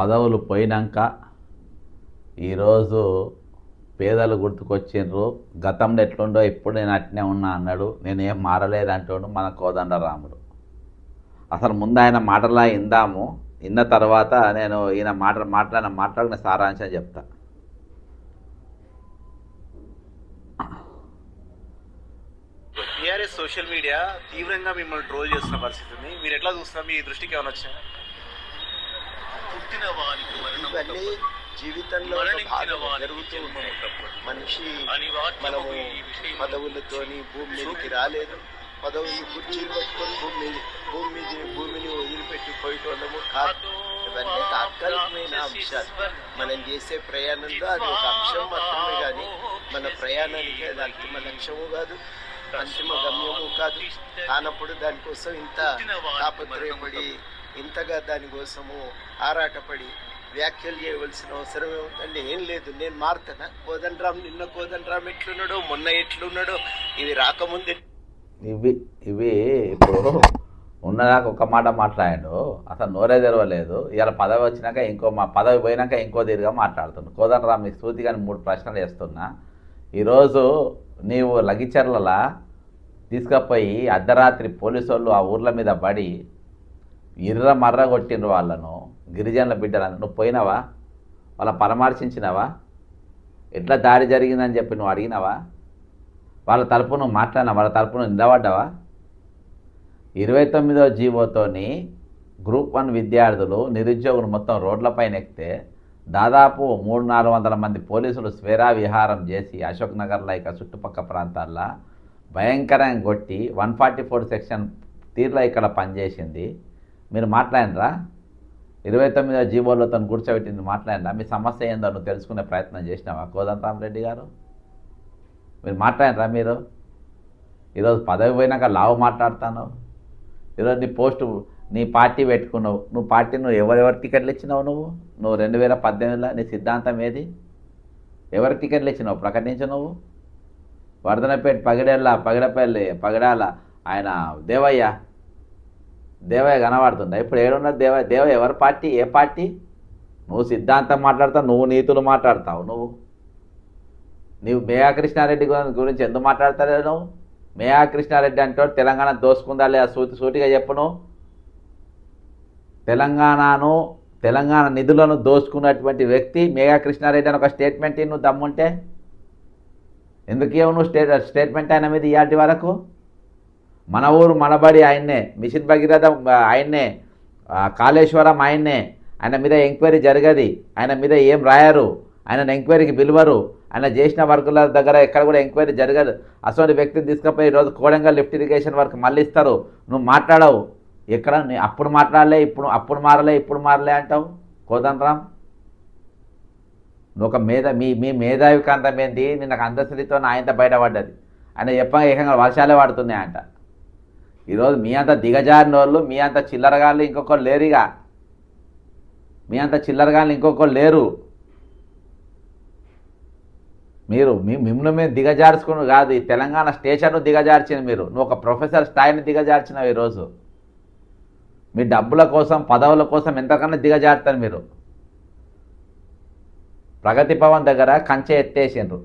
పదవులు పోయినాక ఈరోజు పేదలు గుర్తుకొచ్చిండ్రు గతంలో ఎట్లుండో ఇప్పుడు నేను అట్నే ఉన్నా అన్నాడు. నేను ఏం మారలేదు అంటాడు మన కోదండ రాముడు అసలు ముందు ఆయన మాటలా ఇందాము ఇన్న తర్వాత నేను ఈయన మాట మాట్లాడిన మాట్లాడిన సారాంశం చెప్తా. టీఆర్ఎస్ సోషల్ మీడియా తీవ్రంగా మిమ్మల్ని ట్రోల్ చేస్తున్న పరిస్థితి ఉంది. మీరు ఎట్లా చూస్తున్నారు? మీ దృష్టికి ఏమైనా వచ్చాయి? ఇవన్నీ జీవితంలో జరుగుతూ. మనిషి మనము పదవులతోని భూమి మీదకి రాలేదు. పదవులు కుర్చీలు పట్టుకొని భూమి భూమి మీద భూమిని వదిలిపెట్టి పోయేటోళ్ళము కాదు. ఇవన్నీ తాత్కాలికమైన అంశాలు. మనం చేసే ప్రయాణంలో అది ఒక అంశం మాత్రమే కానీ మన ప్రయాణానికి అది అంతిమ లక్ష్యము కాదు అంతిమ గమ్యము కాదు. కానప్పుడు దానికోసం ఇంత తాపత్రయపడి ఇంతగా దానికోసము ఆరాటపడి వ్యాఖ్యలు చేయవలసిన అవసరం ఏముందండి? ఏం లేదు నేను మారుతానా? కోదండరామ్ నిన్న కోదండరామ్ ఎట్లున్నాడో మొన్న ఎట్లున్నాడో ఇవి రాకముందే. ఇవి ఇవి ఇప్పుడు ఉన్నదాకా ఒక మాట మాట్లాడాడు అసలు నోరే తెరవలేదు. ఇలా పదవి వచ్చినాక ఇంకో మా పదవి పోయినాక ఇంకో తీరుగా మాట్లాడుతున్నాడు కోదండరామ్ నీకు కానీ మూడు ప్రశ్నలు వేస్తున్నా. ఈరోజు నీవు లగిచర్లలా తీసుకుపోయి అర్ధరాత్రి పోలీసు వాళ్ళు ఆ ఊర్ల మీద పడి ఇర్ర మర్ర కొట్టిండ్రు వాళ్ళను గిరిజనుల బిడ్డలను నువ్వు పోయినావా? వాళ్ళ పరామర్శించినావా? ఎట్లా దాడి జరిగిందని చెప్పి నువ్వు అడిగినావా? వాళ్ళ తరపు నువ్వు మాట్లాడినా వాళ్ళ తరపు నువ్వు నిలబడ్డావా? ఇరవై తొమ్మిదో జీవోతోని గ్రూప్ వన్ విద్యార్థులు నిరుద్యోగులు మొత్తం రోడ్లపైన ఎక్కితే దాదాపు మూడు నాలుగు వందల మంది పోలీసులు స్వేరా విహారం చేసి అశోక్ నగర్లో ఇక చుట్టుపక్క ప్రాంతాల్లో భయంకరంగా కొట్టి వన్ ఫార్టీ ఫోర్ సెక్షన్ తీర్లో ఇక్కడ పనిచేసింది. మీరు మాట్లాడినరా? ఇరవై తొమ్మిదో తను కూర్చోబెట్టింది మాట్లాడినా మీ సమస్య ఏందో నువ్వు తెలుసుకునే ప్రయత్నం చేసినావా? కోదంతరామరెడ్డి గారు? మీరు మాట్లాడినరా మీరు? ఈరోజు పదవి పోయినాక లావు మాట్లాడతాను ఈరోజు నీ పోస్టు నీ పార్టీ పెట్టుకున్నావు. నువ్వు పార్టీ నువ్వు ఎవరెవరి టికెట్లు ఇచ్చినావు నువ్వు? నువ్వు రెండు వేల పద్దెనిమిదిలో నీ సిద్ధాంతం ఏది? ఎవరి టికెట్లు ఇచ్చినావు? ప్రకటించు నువ్వు. వర్ధనపేట పగిడేళ్ళ పగిడపల్లి పగిడాల ఆయన దేవయ్య దేవయ్య కనబడుతుందా? ఇప్పుడు ఏడున్నది దేవయ్య? దేవయ్య ఎవరి పార్టీ? ఏ పార్టీ? నువ్వు సిద్ధాంతం మాట్లాడతావు నువ్వు నీతులు మాట్లాడతావు నువ్వు. నీవు మేయా కృష్ణారెడ్డి గురించి ఎందుకు మాట్లాడతావు నువ్వు? మేయా కృష్ణారెడ్డి అంటాడు తెలంగాణ దోసుకుందా లేదా సూటి సూటిగా చెప్పు తెలంగాణను తెలంగాణ నిధులను దోసుకున్నటువంటి వ్యక్తి మేఘా కృష్ణారెడ్డి అని ఒక స్టేట్మెంట్ నువ్వు దమ్ముంటే. ఎందుకు నువ్వు స్టేట్ స్టేట్మెంట్ ఆయన మీద ఇవాటి వరకు? మన ఊరు మనబడి ఆయన్నే మిషన్ భగీరథ ఆయన్నే కాళేశ్వరం ఆయన్నే. ఆయన మీద ఎంక్వైరీ జరగది. ఆయన మీద ఏం రాయరు. ఆయన ఎంక్వైరీకి పిలువరు. ఆయన చేసిన వర్కుల దగ్గర ఎక్కడ కూడా ఎంక్వైరీ జరగదు. అసలు వ్యక్తిని తీసుకుపోయి ఈరోజు కోడంగా లిఫ్ట్ ఇరిగేషన్ వర్క్ మళ్ళీ ఇస్తారు నువ్వు మాట్లాడవు. ఎక్కడ? నీ- అప్పుడు మాట్లాడలే ఇప్పుడు అప్పుడు మారలే ఇప్పుడు మారలే అంటావు? కోదండరామ్ నువ్వు ఒక మేధ మీ మీ మేధావి కాంతం ఏంది నిన్న అందశ్రీతో ఆయనతో బయటపడ్డది. ఆయన చెప్పగా ఏకంగా వర్షాలే పడుతున్నాయంట ఈరోజు మీ అంత దిగజారిన వాళ్ళు మీ అంత చిల్లరగాళ్ళు ఇంకొకరు లేరుగా మీ అంత చిల్లరగాళ్ళు ఇంకొకరు లేరు. మీరు మీ మిమ్మల్ని మేము దిగజార్చుకుని కాదు ఈ తెలంగాణ స్టేషన్ను దిగజార్చింది మీరు. నువ్వు ఒక ప్రొఫెసర్ స్థాయిని దిగజార్చినావు ఈరోజు. మీ డబ్బుల కోసం పదవుల కోసం ఎంతకన్నా దిగజారుతారు మీరు. ప్రగతి భవన్ దగ్గర కంచె ఎత్తేసిండ్రు.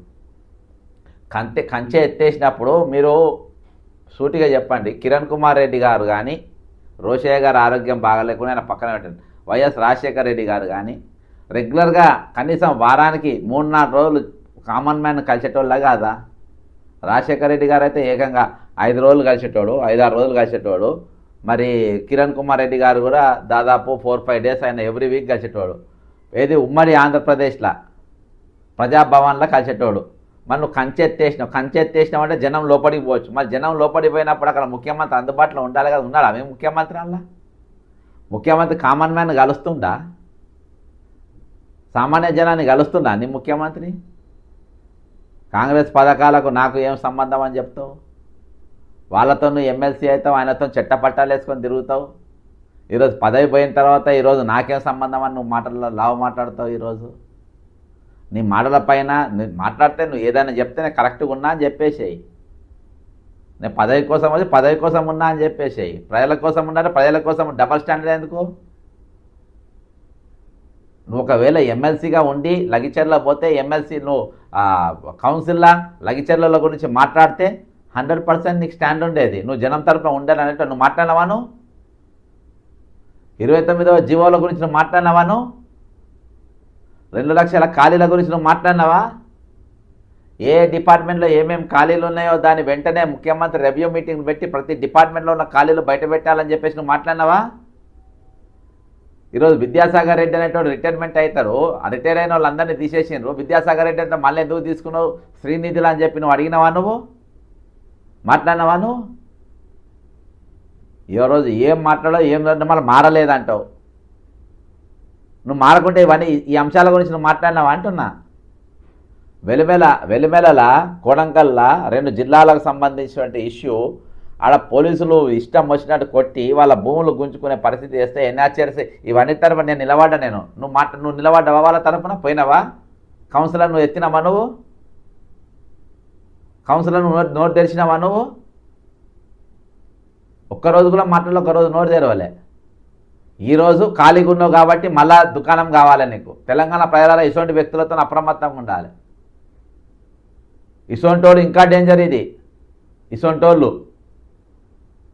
కంచె కంచె ఎత్తేసినప్పుడు మీరు సూటిగా చెప్పండి. కిరణ్ కుమార్ రెడ్డి గారు కానీ రోషయ్య గారు ఆరోగ్యం బాగాలేకుండా ఆయన పక్కన పెట్టండి. వైఎస్ రాజశేఖర రెడ్డి గారు కానీ రెగ్యులర్గా కనీసం వారానికి మూడు నాలుగు రోజులు కామన్ మ్యాన్ కలిసేటోళ్ళ కాదా? రాజశేఖర రెడ్డి గారు అయితే ఏకంగా ఐదు రోజులు కలిసేటోడు ఐదారు రోజులు కలిసేటోడు. మరి కిరణ్ కుమార్ రెడ్డి గారు కూడా దాదాపు ఫోర్ ఫైవ్ డేస్ ఆయన ఎవ్రీ వీక్ కలిసేటోడు. ఏది ఉమ్మడి ఆంధ్రప్రదేశ్లో ప్రజాభవన్లో కలిసేటోడు. మరి నువ్వు కంచె ఎత్తేసినావు కంచె అంటే జనం లోపలికి పోవచ్చు. మరి జనం లోపలికి పోయినప్పుడు అక్కడ ముఖ్యమంత్రి అందుబాటులో ఉండాలి కదా ఉన్నాడా మేము ముఖ్యమంత్రి అలా? ముఖ్యమంత్రి కామన్ మ్యాన్ కలుస్తుందా సామాన్య జనాన్ని కలుస్తుందా నీ ముఖ్యమంత్రి? కాంగ్రెస్ పథకాలకు నాకు ఏం సంబంధం అని చెప్తావు? వాళ్ళతో నువ్వు ఎమ్మెల్సీ అవుతావు ఆయనతో చెట్టపట్టాలు వేసుకొని తిరుగుతావు? ఈరోజు పదవి పోయిన తర్వాత ఈరోజు నాకేం సంబంధం అని నువ్వు మాటల్లో లావు మాట్లాడతావు ఈరోజు? నీ మాటల పైన మాట్లాడితే నువ్వు ఏదైనా చెప్తే నేను కరెక్ట్గా ఉన్నా అని చెప్పేసేయి. నేను పదవి కోసం వచ్చి పదవి కోసం ఉన్నా అని చెప్పేసేయి. ప్రజల కోసం ఉన్నారు ప్రజల కోసం డబల్ స్టాండర్డ్ ఎందుకు? నువ్వు ఒకవేళ ఎమ్మెల్సీగా ఉండి లగిచర్లో పోతే ఎమ్మెల్సీ నువ్వు కౌన్సిల్లా లగిచర్ల గురించి మాట్లాడితే హండ్రెడ్ పర్సెంట్ నీకు స్టాండ్ ఉండేది. నువ్వు జనం తరపున ఉండాలి అన్నట్టు నువ్వు మాట్లాడినవాను ఇరవై తొమ్మిదవ జీవోల గురించి నువ్వు మాట్లాడినవాను రెండు లక్షల ఖాళీల గురించి నువ్వు మాట్లాడినావా? ఏ డిపార్ట్మెంట్లో ఏమేమి ఖాళీలు ఉన్నాయో దాని వెంటనే ముఖ్యమంత్రి రెవ్యూ మీటింగ్ పెట్టి ప్రతి డిపార్ట్మెంట్లో ఉన్న ఖాళీలు బయట పెట్టాలని చెప్పేసి నువ్వు మాట్లాడినావా? ఈరోజు విద్యాసాగర్ రెడ్డి అనేటువంటి రిటైర్మెంట్ అవుతారు రిటైర్ అయిన వాళ్ళందరినీ తీసేసిండ్రు. విద్యాసాగర్ రెడ్డి అంటే మళ్ళీ ఎందుకు తీసుకున్నావు? శ్రీనిధులు అని చెప్పి నువ్వు అడిగినావా నువ్వు? మాట్లాడినావా నువ్వు? ఏ రోజు ఏం మాట్లాడో ఏం మళ్ళీ మారలేదంటావు. నువ్వు మారకుంటే ఇవన్నీ ఈ అంశాల గురించి నువ్వు మాట్లాడినావా అంటున్నా? వెలిమెల వెలిమెలల కోడంకల్లా రెండు జిల్లాలకు సంబంధించినటువంటి ఇష్యూ. ఆడ పోలీసులు ఇష్టం వచ్చినట్టు కొట్టి వాళ్ళ భూములు గుంజుకునే పరిస్థితి చేస్తే ఎన్ఆర్చర్స్ ఇవన్నీ తరపున నేను నిలబడ్డా నేను. నువ్వు మాట నువ్వు నిలబడ్డావా వాళ్ళ తరపున? పోయినావా? కౌన్సిలర్ నువ్వు ఎత్తినావా నువ్వు? కౌన్సిలర్ నువ్వు నోరు- తెరిచినావా నువ్వు? ఒక్కరోజు కూడా మాటల్లో ఒకరోజు నోరు తెరవలే. ఈరోజు ఖాళీగా ఉన్నావు కాబట్టి మళ్ళా దుకాణం కావాలి నీకు. తెలంగాణ ప్రజల ఇటువంటి వ్యక్తులతో అప్రమత్తంగా ఉండాలి. ఇసొంటోడు ఇంకా డేంజర్ ఇది. ఇసొంటోళ్ళు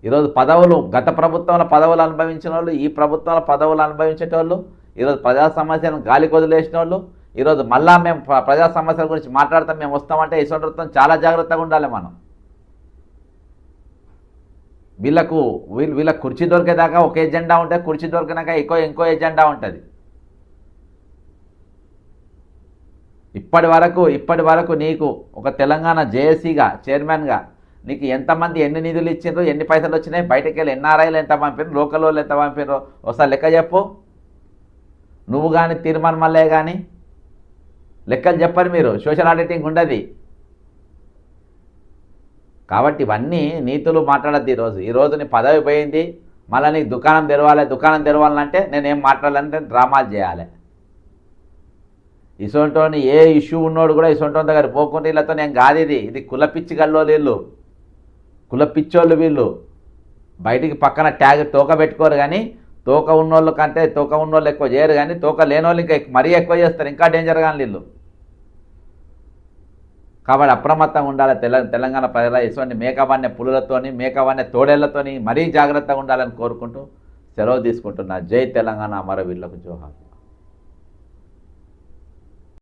ఈరోజు పదవులు గత ప్రభుత్వంలో పదవులు అనుభవించిన వాళ్ళు ఈ ప్రభుత్వంలో పదవులు అనుభవించేటోళ్ళు ఈరోజు ప్రజా సమస్యలను గాలికి వదిలేసిన వాళ్ళు ఈరోజు మళ్ళా మేము ప్రజా సమస్యల గురించి మాట్లాడతాం మేము వస్తామంటే ఇసొంటతో చాలా జాగ్రత్తగా ఉండాలి మనం. వీళ్ళకు వీళ్ళు వీళ్ళ కుర్చీ దొరికేదాకా ఒక ఎజెండా ఉంటే కుర్చీ దొరికినాక ఇంకో ఇంకో ఎజెండా ఉంటుంది. ఇప్పటి వరకు ఇప్పటి వరకు నీకు ఒక తెలంగాణ జేఏసీగా చైర్మన్గా నీకు ఎంతమంది ఎన్ని నిధులు ఇచ్చిండ్రు ఎన్ని పైసలు వచ్చినాయి బయటకు వెళ్ళి ఎన్ఆర్ఐలు ఎంత పంపినారు లోకల్ వాళ్ళు ఎంత పంపినారు ఒకసారి లెక్క చెప్పు. నువ్వు కానీ తీర్మానం మల్లే కానీ లెక్కలు చెప్పరు మీరు. సోషల్ ఆడిటింగ్ ఉండదు. కాబట్టి ఇవన్నీ నీతులు మాట్లాడద్దు ఈరోజు ఈరోజు నీ పదవి పోయింది మళ్ళీ నీకు దుకాణం తెరవాలి దుకాణం తెరవాలంటే నేనేం మాట్లాడాలంటే డ్రామాలు చేయాలి. ఇసొంటోని ఏ ఇష్యూ ఉన్నోడు కూడా ఇసొంటోని దగ్గర పోకుండా వీళ్ళతో నేను కాదు ఇది. ఇది కులపిచ్చి గల్లో వీళ్ళు. కులపిచ్చోళ్ళు వీళ్ళు. బయటికి పక్కన ట్యాగ్ తోక పెట్టుకోరు కానీ తోక ఉన్నోళ్ళు కంటే తోక ఉన్నోళ్ళు ఎక్కువ చేయరు కానీ తోక లేనోళ్ళు ఇంకా మరీ ఎక్కువ చేస్తారు. ఇంకా డేంజర్ కానీ వీళ్ళు. కాబట్టి అప్రమత్తంగా ఉండాలి. తెల తెలంగాణ ప్రజల ఇటువంటి మేకవన్య పులులతోని మేకవన్య తోడేళ్ళతోని మరీ జాగ్రత్తగా ఉండాలని కోరుకుంటూ సెలవు తీసుకుంటున్నా. జై తెలంగాణ అమరవీరులకు జోహార్.